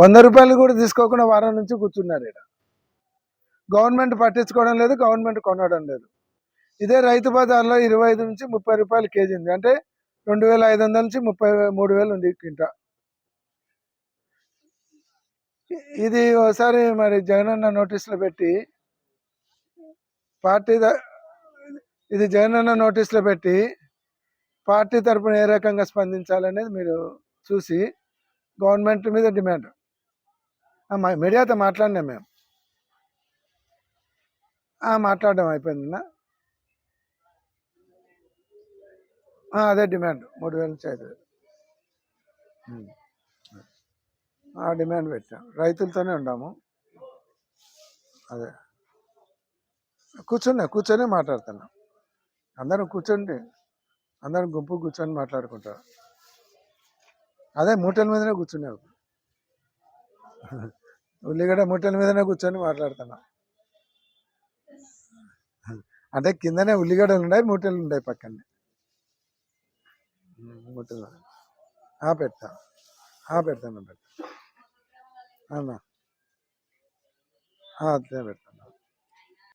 వంద రూపాయలు కూడా తీసుకోకుండా వారం నుంచి కూర్చున్నారు ఇక్కడ గవర్నమెంట్ పట్టించుకోవడం లేదు గవర్నమెంట్ కొనడం లేదు. ఇదే రైతు బజార్లో ఇరవై ఐదు నుంచి ముప్పై రూపాయలు కేజీ ఉంది. అంటే రెండు వేల ఐదు వందల నుంచి ముప్పై మూడు వేలు ఉంది కింట ఇది ఒకసారి మరి జగనన్న నోటీసులో పెట్టి పార్టీ ఇది జగనన్న నోటీసులో పెట్టి పార్టీ తరపున ఏ రకంగా స్పందించాలనేది మీరు చూసి గవర్నమెంట్ మీద డిమాండ్. మీడియాతో మాట్లాడినాం మేము. మాట్లాడడం అయిపోయిందినా ఆ, అదే డిమాండ్. మూడు వేల నుంచి ఐదు. ఆ డిమాండ్ పెట్టాం. రైతులతోనే ఉన్నాము అదే. కూర్చున్నా కూర్చొని మాట్లాడుతున్నాం. అందరం కూర్చోండి అందరం గుంపు కూర్చొని మాట్లాడుకుంటారు అదే మూటల మీదనే కూర్చున్నావు ఉల్లిగడ్డ మూటల మీదనే కూర్చొని మాట్లాడుతున్నా. అంటే కిందనే ఉల్లిగడ్డలు ఉన్నాయి మూటలు ఉన్నాయి పక్కనే. మూటలు. ఆ, పెడతా. ఆ, పెడతాను పెడతా. అన్నా. ఆ, అట్లే పెడతా.